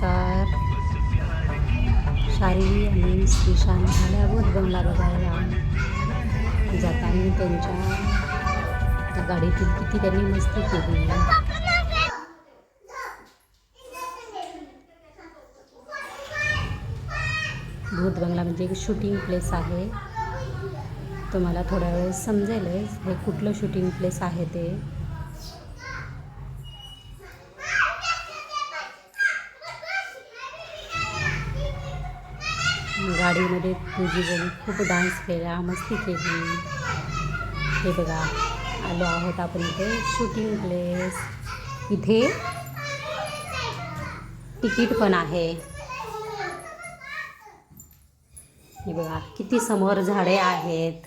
नमस्कार. शारी आणि श्रीशान झाल्यावर भूत बंगला बघायला जाताना त्यांच्या गाडीतील किती त्यांनी मस्ती केली. भूत बंगला म्हणजे एक शूटिंग प्लेस आहे. तुम्हाला थोड्या वेळ समजेलच हे कुठलं शूटिंग प्लेस आहे ते. गाडीमध्ये तुझी जण खूप डान्स केला मस्ती केली. हे बघा आलो आहोत आपण इथे शूटिंग प्लेस इथे तिकीट पण आहे. हे बघा किती समोर झाडे आहेत.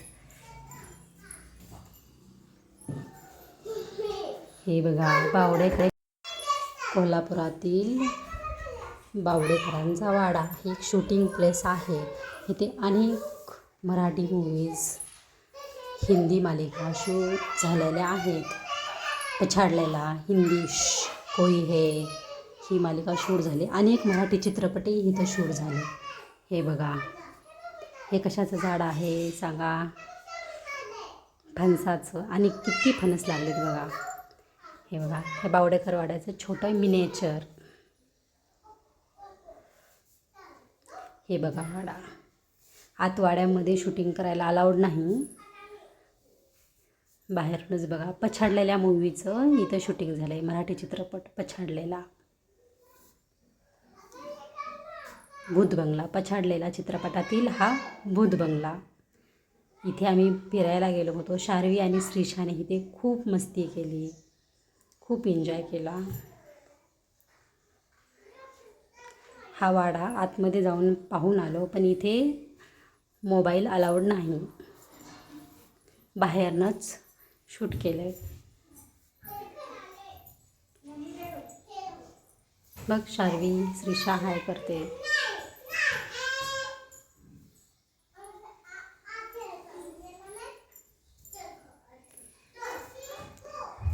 हे बघा बावडेकडे कोल्हापुरातील बावडेकरांचा वाडा ही एक शूटिंग प्लेस आहे. इथे अनेक मराठी मूवीज हिंदी मालिका शूट झालेल्या आहेत. पछाडलेला हिंदी कोई है ही मालिका शूट झाली. अनेक मराठी चित्रपटही इथं शूट झाले. हे बघा. हे कशाचं झाड आहे सांगा. फणसाचं. आणि किती फणस लागलेत बघा. हे बघा हे बावडेकर वाड्याचं छोटं मिनेचर हे बघा वाडा आतवाड्यामध्ये शूटिंग करायला अलाउड नाही. बाहेरूनच बघा पछाडलेल्या मूवीचं इथं शूटिंग झालं आहे मराठी चित्रपट पछाडलेला. भूत बंगला पछाडलेला चित्रपटातील हा भूत बंगला इथे आम्ही फिरायला गेलो होतो. शार्वी आणि श्रीशाने इथे खूप मस्ती केली. खूप एन्जॉय केला. हा वाडा आतमध्ये जाऊन पाहून आलो पण इथे मोबाईल अलाउड नाही. बाहेरनंच शूट केलं आहे बघ शार्वी श्रीशा हाय करते.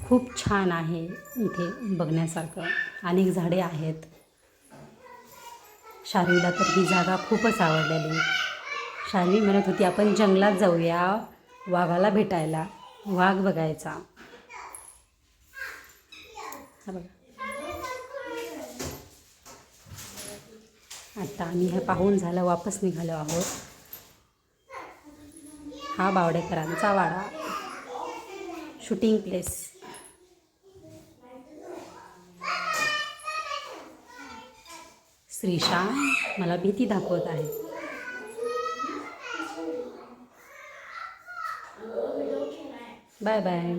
खूप छान आहे इथे बघण्यासारखं. अनेक झाडे आहेत. शार्वीला तर ही जागा खूपच आवडलेली. शार्वी म्हणत होती आपण जंगलात जाऊया वाघाला भेटायला. वाघ बघायचा. हा बघा. आता आम्ही हे पाहून झालं वापस निघालो आहोत. हा बावडेकरांचा वाडा. Shooting place. श्रीशा मला भीती दाखवत आहे. Bye bye